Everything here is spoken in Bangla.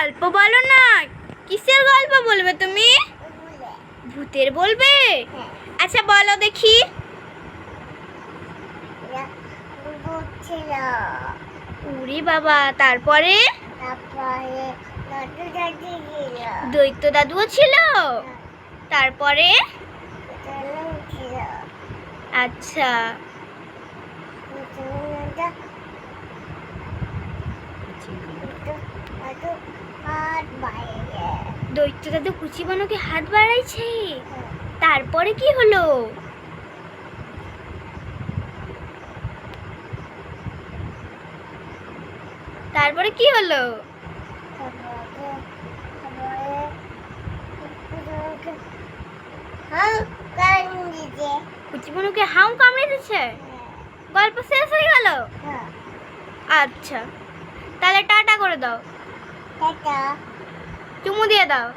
গল্প বলো না। কিসের গল্প বলবে তুমি? ভূতের বলবে? আচ্ছা বলো দেখি। উরি বাবা, তারপরে? দৈত্য দাদুও ছিল। তারপরে? আচ্ছা। দৈত্য দাদু কুচি বানোকে হাত বাড়াইছে? তারপরে কি হলো? তারপরে কি হলো? তারপরে তারপরে পুতুলকে হাম কান দিতে কুচি বানোকে হাউ কামড়ে দিচ্ছে গল্প শেষ হয়ে গেল? হ্যাঁ। আচ্ছা তাহলে টাটা করে দাও। টাটা। চুমু দিয়ে দাও